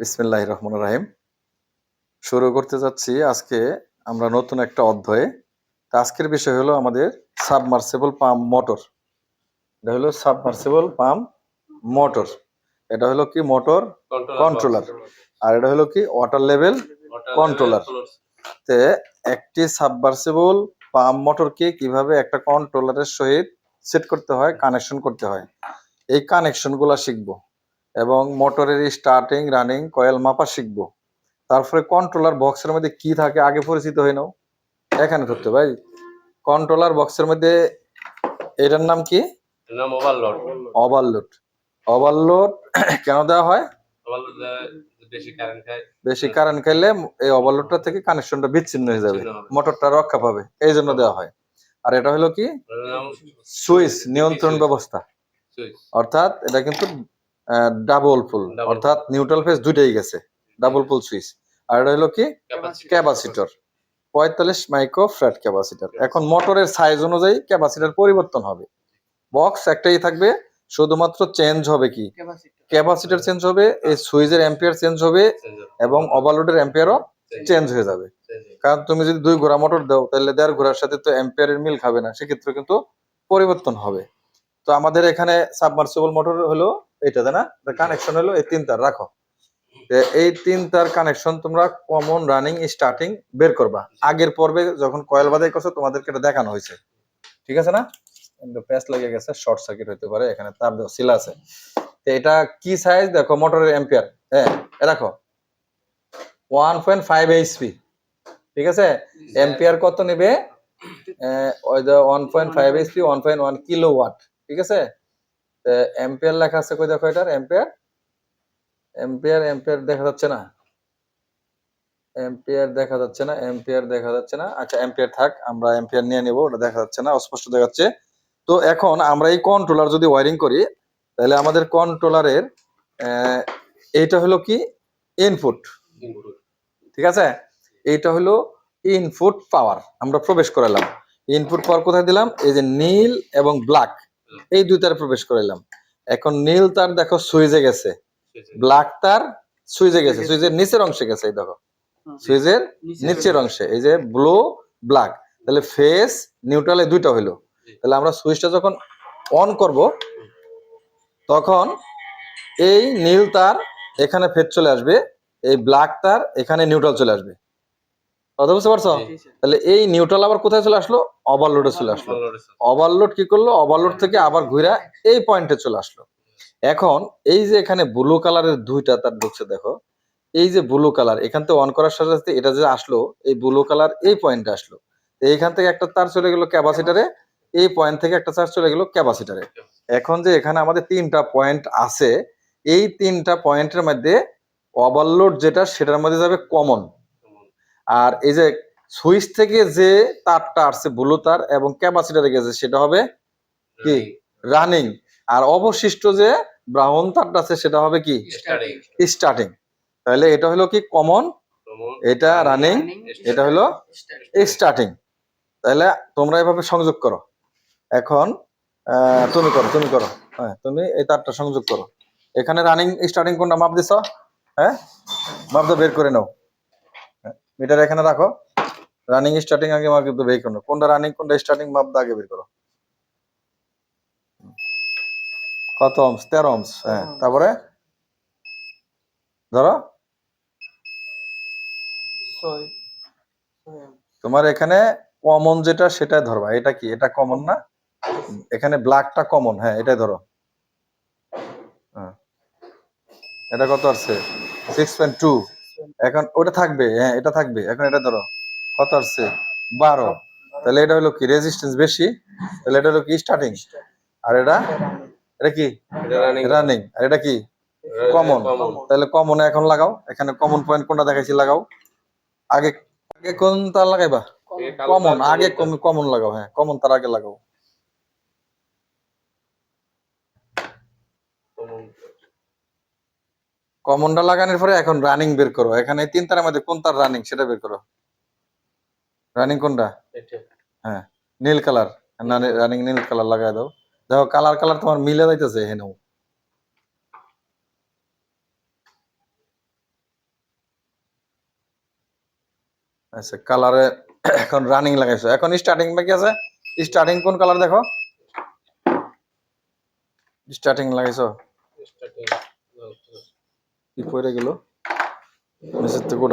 বিসমিল্লাহ রহমান রাহিম। শুরু করতে যাচ্ছি আজকে আমরা নতুন একটা অধ্যায়ে। তো আজকের বিষয় হলো আমাদের সাবমার্সিবল পাম্প মোটর। এটা হলো সাবমার্সিবল পাম্প মোটর। এটা হলো কি মোটর? কন্ট্রোলার আর এটা হলো কি ওয়াটার লেভেল কন্ট্রোলার তে একটি সাবমার্সিবল পাম্প মোটরকে কীভাবে একটা কন্ট্রোলারের সহিত সেট করতে হয় কানেকশন করতে হয়। এই কানেকশনগুলো শিখব। এবং মোটরের স্টার্টিং রানিং কয়েল মাপা শিখব। তারপরে কন্ট্রোলার বক্সের মধ্যে কি থাকে আগে পরিচিত হয়ে নাও। এখানে ধরতে ভাই। কন্ট্রোলার বক্সের মধ্যে এটার নাম কি? নাম ওভারলোড ওভারলোড ওভারলোড কেন দেওয়া হয়? বেশি কারেন্ট খাইলে এই ওভারলোডটা থেকে কানেকশনটা বিচ্ছিন্ন হয়ে যাবে মোটরটা রক্ষা পাবে এই জন্য দেওয়া হয়। আর এটা হলো কি? সুইচ নিয়ন্ত্রণ ব্যবস্থা। অর্থাৎ এটা কিন্তু ডাবল পুল অর্থাৎ নিউট্রাল ফেজ দুইটাই গেছে। ডাবল পুল সুইচ আর এটা হলো কি? ক্যাপাসিটর পঁয়তাল্লিশ মাইক্রো ফ্ল্যাট ক্যাপাসিটর এখন মোটরের সাইজ অনুযায়ী ক্যাপাসিটর পরিবর্তন হবে। বক্স একটাই থাকবে শুধুমাত্র চেঞ্জ হবে কি? ক্যাপাসিটর চেঞ্জ হবে এই সুইচের অ্যাম্পিয়ার চেঞ্জ হবে এবং ওভারলোডের অ্যাম্পিয়ারও চেঞ্জ হয়ে যাবে। কারণ তুমি যদি দুই ঘোড়া মোটর দাও তাহলে দেড় ঘোড়ার সাথে তো অ্যাম্পিয়ারের মিল খাবে না। সেক্ষেত্রে কিন্তু পরিবর্তন হবে। তো আমাদের এখানে সাবমার্সিবল মোটর হলো এটা তাই না? কানেকশন হলো এই তিন তার রাখো এই তিন তার কানেকশন তোমরা কমন রানিং স্টার্টিং বের করবা। আগের পর্বে যখন কয়েল বাদাই করছ, তোমাদেরকে এটা দেখানো হয়েছে। ঠিক আছে না? প্যাচ লেগে গেছে শর্ট সার্কিট হতে পারে, এখানে তার সিল আছে। তো এটা কি সাইজ দেখো, মোটরের অ্যাম্পিয়ার হ্যাঁ দেখো ওয়ান পয়েন্ট ফাইভ এইচপি ঠিক আছে? এম্পিয়ার কত নেবে? One point five HP one point one kilowatt ঠিক আছে? এম্পিয়ার লেখা আছে কই দেখো এটার? এম্পিয়ার এম্পিয়ার এম্পিয়ার দেখা যাচ্ছে না। এম্পিয়ার দেখা যাচ্ছে না এম্পিয়ার দেখা যাচ্ছে না। আচ্ছা এম্পিয়ার থাক আমরা এম্পিয়ার নিয়ে নেব ওটা দেখা যাচ্ছে না অস্পষ্ট দেখাচ্ছে। তো এখন আমরা এই কন্ট্রোলার যদি ওয়ারিং করি তাহলে আমাদের কন্ট্রোলারের এইটা হলো কি? ইনপুট ঠিক আছে? এইটা হলো ইনপুট পাওয়ার আমরা প্রবেশ করালাম। ইনপুট পাওয়ার কোথায় দিলাম? এই যে নীল এবং ব্ল্যাক এই দুইটার প্রবেশ করাইলাম। এখন নীল তার দেখো সুইজে গেছে। ব্ল্যাক তার সুইজে গেছে। সুইজের নিচের অংশে গেছে এই দেখো। সুইজের নিচের অংশে। এই যে ব্লু ব্ল্যাক। তাহলে ফেস নিউট্রালে দুইটা হইল। তাহলে আমরা সুইচটা যখন অন করব তখন এই নীল তার এখানে ফেজ চলে আসবে এই ব্ল্যাক তার এখানে নিউট্রাল চলে আসবে। কথা বুঝতে পারছ? তাহলে এই নিউট্রাল আবার কোথায় চলে আসলো? ওভারলোডে চলে আসলো। ওভারলোড কি করল? ওভারলোড থেকে আবার ঘুরে এই পয়েন্টে চলে আসলো। এখন এই যে এখানে ব্লু কালারের দুইটা তার ঢুকছে দেখো। এই যে ব্লু কালার এখান থেকে অন করার সাথে সাথে এটা যে আসলো এই ব্লু কালার এই পয়েন্টে আসলো। এইখান থেকে একটা তার চলে গেল ক্যাপাসিটারে এই পয়েন্ট থেকে একটা চার্জ চলে গেল ক্যাপাসিটারে এখন যে এখানে আমাদের তিনটা পয়েন্ট আছে এই তিনটা পয়েন্টের মধ্যে ওভারলোড যেটা সেটার মধ্যে যাবে কমন আর এই যে সুইচ থেকে যে তারটা আসছে ব্লু তার এবং ক্যাপাসিটারে গেছে সেটা হবে কি? রানিং আর অবশিষ্ট যে ব্রাউন তারটা আছে সেটা হবে কি? স্টার্টিং স্টার্টিং তাহলে এটা হলো কি? কমন এটা রানিং এটা হলো স্টার্টিং তাহলে তোমরা এভাবে সংযোগ করো। এখন তুমি করো তুমি করো। হ্যাঁ তুমি এই তারটা সংযোগ করো। এখানে রানিং স্টার্টিং কোনটা? মাপ দিছ? হ্যাঁ? মাপটা বের করে নাও। মিটার এখানে রাখো। রানিং স্টার্টিং আগে মাপ কিন্তু বের করো। কোনটা রানিং কোনটা স্টার্টিং মাপ আগে বের করো। কত অমস তেরো অমস হ্যাঁ। তারপরে? ধরো। তোমার এখানে কমন যেটা সেটাই ধরবা। এটা কি? এটা কমন না? এখানে ব্ল্যাকটা কমন হ্যাঁ এটাই ধরো। হ্যাঁ। এটা কত আছে সিক্স পয়েন্ট টু এখন ওটা থাকবে হ্যাঁ এটা থাকবে। এখন এটা ধরো কত আসছে? বারো। তাহলে এটা হলো কি? রেজিস্ট্যান্স বেশি তাহলে এটা হলো কি? স্টার্টিং আর এটা? এটা কি? রানিং আর এটা কি? কমন তাহলে কমন এখন লাগাও। এখানে কমন পয়েন্ট কোনটা দেখাইছি? লাগাও। আগে আগে কোন তার লাগাইবা? কমন আগে কমন লাগাও হ্যাঁ কমন তার আগে লাগাও। কমনটা লাগানোর পরে এখন রানিং বের করো। এখানে তিন তারের মধ্যে কোন তার রানিং সেটা বের করো। রানিং কোনটা? হ্যাঁ নীল কালার রানিং নীল কালার লাগাই দাও। দেখো কালার কালার তোমার মিলে যাইতেছে হেনেও আচ্ছা কালারে এখন রানিং লাগাইছো। এখন স্টার্টিং বাকি আছে। স্টার্টিং কোন কালার দেখো? স্টার্টিং লাগাইছো? স্টার্টিং কি পড়ে গেল? নিচের থেকে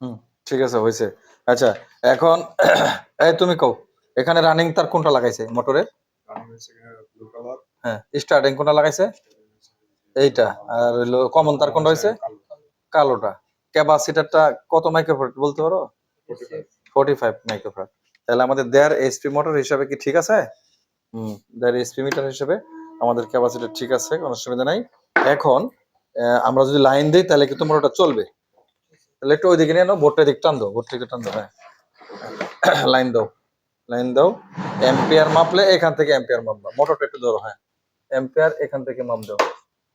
হুম ঠিক আছে হয়েছে আচ্ছা এখন এই তুমি কও এখানে রানিং তার কোনটা লাগাইছে? মোটরে হ্যাঁ স্টার্টিং কোনটা লাগাইছে? এইটা আর হলো কমন তার কোনটা হয়েছে কালোটা। ক্যাপাসিটারটা কত মাইক্রোফ্যারাড বলতে পারো? ফোর্টি ফাইভ তাহলে আমাদের দেয়ার এসপি মোটর হিসাবে কি ঠিক আছে? হুম দেয়ার এসপি মিটার হিসেবে আমাদের ক্যাপাসিটার ঠিক আছে, কোনো অসুবিধা নাই। এখন আমরা যদি লাইন দিই, তাহলে কিন্তু মোটরটা চলবে। তাহলে একটু ওইদিকে নিয়ে নাও, বোর্ডটা দিক টান দাও বোর্ড থেকে টান দাও হ্যাঁ। লাইন দাও লাইন দাও। এম্পিয়ার মাপলে এখান থেকে এম্পিয়ার মাপবা মোটরটা একটু ধরো হ্যাঁ। এম্পিয়ার এখান থেকে মাপ দাও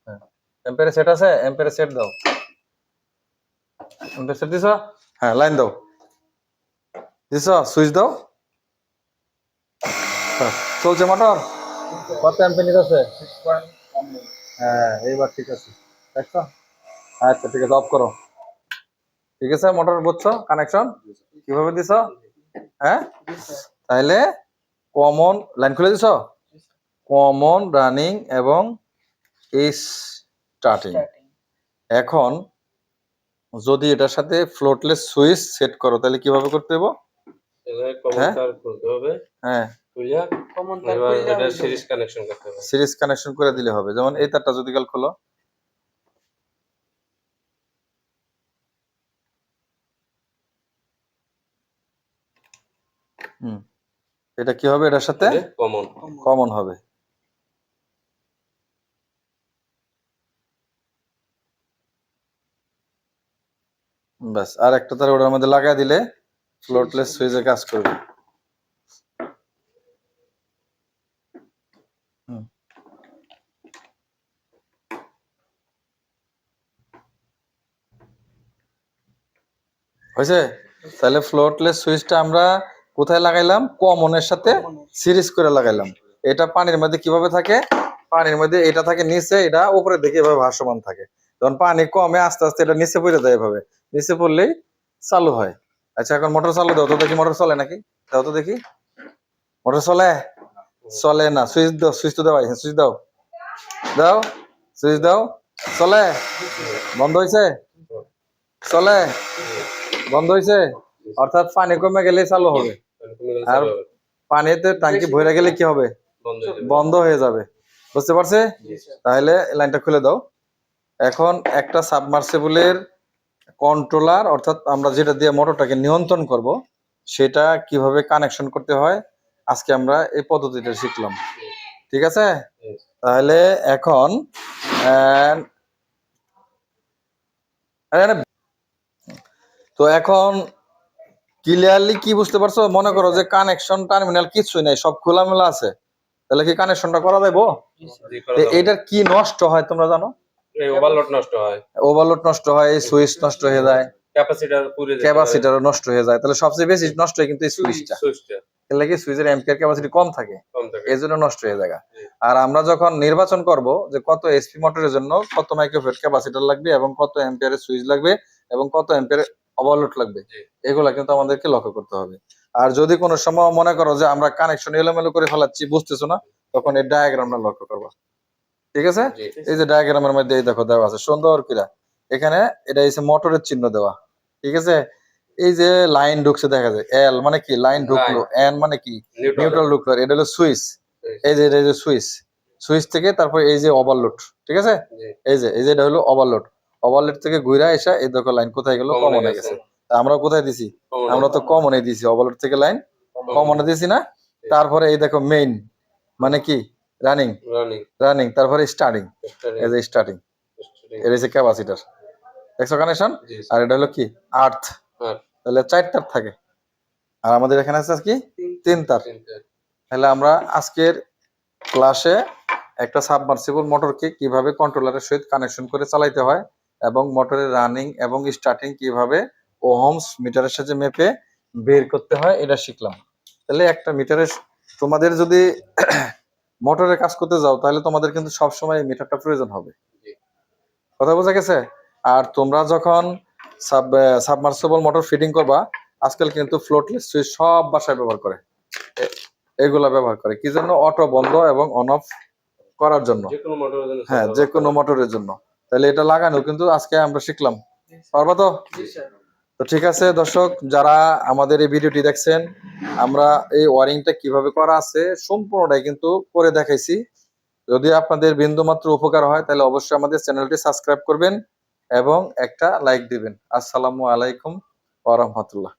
হ্যাঁ। এম্পিয়ারে সেট আছে? এম্পিয়ারে সেট দাও। এম্পিয়ার সেট দিছ? হ্যাঁ লাইন দাও। দিছ সুইচ দাও। চলছে মোটর? কত অ্যাম্পিয়ার আছে? হ্যাঁ এইবার ঠিক আছে। দেখছ? আচ্ছা ঠিক আছে অফ করো। ঠিক আছে মোটর বুঝছ? কানেকশন কীভাবে দিছ? হ্যাঁ? তাহলে কমন লাইন খুলে দিছ? কমন রানিং এবং স্টার্টিং এখন যদি এটার সাথে ফ্লোটলেস সুইচ সেট করো তাহলে কীভাবে করতে হবে সিরিজ কানেকশন করতে হবে। সিরিজ কানেকশন করে দিলে হবে। যেমন এই তারটা যদি কাল খোলো। হুম। এটা কি হবে এটার সাথে? কমন কমন হবে। ব্যাস আর একটা তার ওটার মধ্যে লাগাই দিলে ফ্লোটলেস সুইচে কাজ করবে। হয়েছে? তাহলে ফ্লোটলেস সুইচটা আমরা কোথায় লাগাইলাম? কমনের সাথে সিরিজ করে লাগাইলাম। এটা পানির মধ্যে কীভাবে থাকে? পানির মধ্যে এটা থাকে নিচে এটা উপরে দেখে এভাবে ভাসমান থাকে। যখন পানি কমে আস্তে আস্তে এটা নিচে পড়ে যায় এভাবে। নিচে পড়লেই চালু হয়। আচ্ছা এখন মোটর চালু দাও তো দেখি মোটর চলে নাকি? দাও তো দেখি। মোটর চলে? চলে না সুইচ দাও সুইচ তো দেওয়াই সুইচ দাও। দাও সুইচ দাও। চলে? বন্ধ হয়েছে চলে? বন্ধ হয়েছে অর্থাৎ পানি কমে গেলে চালু হবে। আর- পানিতে টাঙ্কি ভরে গেলে কি হবে? বন্ধ হয়ে যাবে। বন্ধ হয়ে যাবে বুঝতে পারছে তাহলে লাইনটা খুলে দাও। এখন একটা সাবমার্সিবলের কন্ট্রোলার অর্থাৎ আমরা যেটা দিয়ে মোটরটাকে নিয়ন্ত্রণ করব সেটা কীভাবে কানেকশন করতে হয় আজকে আমরা এই পদ্ধতিটা শিখলাম। ঠিক আছে? তাহলে এখন তো এখন ক্লিয়ারলি কি বুঝতে পারছ? মনে করো যে কানেকশন টার্মিনাল কিছুই নাই সব খোলামেলা আছে। তাহলে কি কানেকশনটা করা যাবে। এটার কি নষ্ট হয় তোমরা জানো? ওভারলোড নষ্ট হয়। ওভারলোড নষ্ট হয় সুইচ নষ্ট হয়ে যায়। ক্যাপাসিটার নষ্ট হয়ে যায়। তাহলে সবচেয়ে বেশি নষ্ট হয় কিন্তু এই সুইচটা সুইচটা তাহলে কি সুইচের এম্পিয়ার ক্যাপাসিটি কম থাকে? এই জন্য নষ্ট হয়ে যায়। আর আমরা যখন নির্বাচন করব যে কত এসপি মোটরের জন্য কত মাইক্রোফেট ক্যাপাসিটার লাগবে এবং কত এম্পিয়ারের সুইচ লাগবে এবং কত এম্পিয়ারের ওভারলোড লাগবে। এগুলা কিন্তু আমাদেরকে লক্ষ্য করতে হবে। আর যদি কোনো সময় মনে করো যে আমরা কানেকশন এলোমেলো করে ফেলাচ্ছি বুঝতেছো না? তখন এই ডায়াগ্রামটা লক্ষ্য করবা। ঠিক আছে? এই যে ডায়াগ্রামের মধ্যে এই দেখো দেওয়া আছে সুন্দর কিরা। এখানে এটা হচ্ছে মোটরের চিহ্ন দেওয়া ঠিক আছে? এই যে লাইন ঢুকছে দেখা যায় এল মানে কি? লাইন ঢুকলো এন মানে কি? নিউট্রাল ঢুকলো এটা হলো সুইচ। এই যে এটা যে সুইচ। সুইচ থেকে তারপর এই যে ওভারলোড ঠিক আছে? এই যে এই যে এটা হলো ওভারলোড ওভারলোড থেকে ঘুরে এসে এই দেখো লাইন কোথায় গেল? কমনে গেছে। গেছে আমরা কোথায় দিছি? আমরা তো কমনে দিছি ওভারলোড থেকে লাইন কমনে দিছি না। তারপরে এই দেখো মেইন মানে কি? রানিং রানিং তারপরে স্টার্টিং এই যে স্টার্টিং এর হচ্ছে ক্যাপাসিটার দেখছ কানেকশন আর এটা হলো কি? আর্থ তাহলে চার তার থাকে। আর আমাদের এখানে আছে কি? তিন তার তাহলে আমরা আজকের ক্লাসে একটা সাবমার্সিবল মোটরকে কীভাবে কন্ট্রোলারের সহিত কানেকশন করে চালাইতে হয় এবং মোটরের রানিং এবং স্টার্টিং কীভাবে ওহমস মিটারের সাথে মেপে বের করতে হয় এটা শিখলাম। তাহলে একটা মিটারের তোমাদের যদি মোটরে কাজ করতে যাও তাহলে তোমাদের কিন্তু সবসময় এই মিটারটা প্রয়োজন হবে। কথা বোঝা গেছে? আর তোমরা যখন সাব সাবমার্সিবল মোটর ফিটিং করবা আজকাল কিন্তু ফ্লোটলেস সুইচ সব বাসায় ব্যবহার করে। এগুলা ব্যবহার করে। কি জন্য? অটো বন্ধ এবং অন অফ করার জন্য। যে কোনো মোটরের জন্য হ্যাঁ যে কোনো মোটরের জন্য। তাহলে এটা লাগানো কিন্তু আজকে আমরা শিখলাম। পারবা তো? তো ঠিক আছে, দর্শক, যারা আমাদের এই ভিডিওটি দেখছেন, আমরা এই ওয়ারিংটা কীভাবে করা আছে সম্পূর্ণটাই কিন্তু করে দেখাইছি। যদি আপনাদের বিন্দুমাত্র উপকার হয়, তাহলে অবশ্যই আমাদের চ্যানেলটি সাবস্ক্রাইব করবেন এবং একটা লাইক দিবেন। আসসালামু আলাইকুম ওরহমতুল্লাহ রাহমাতুল্লাহ।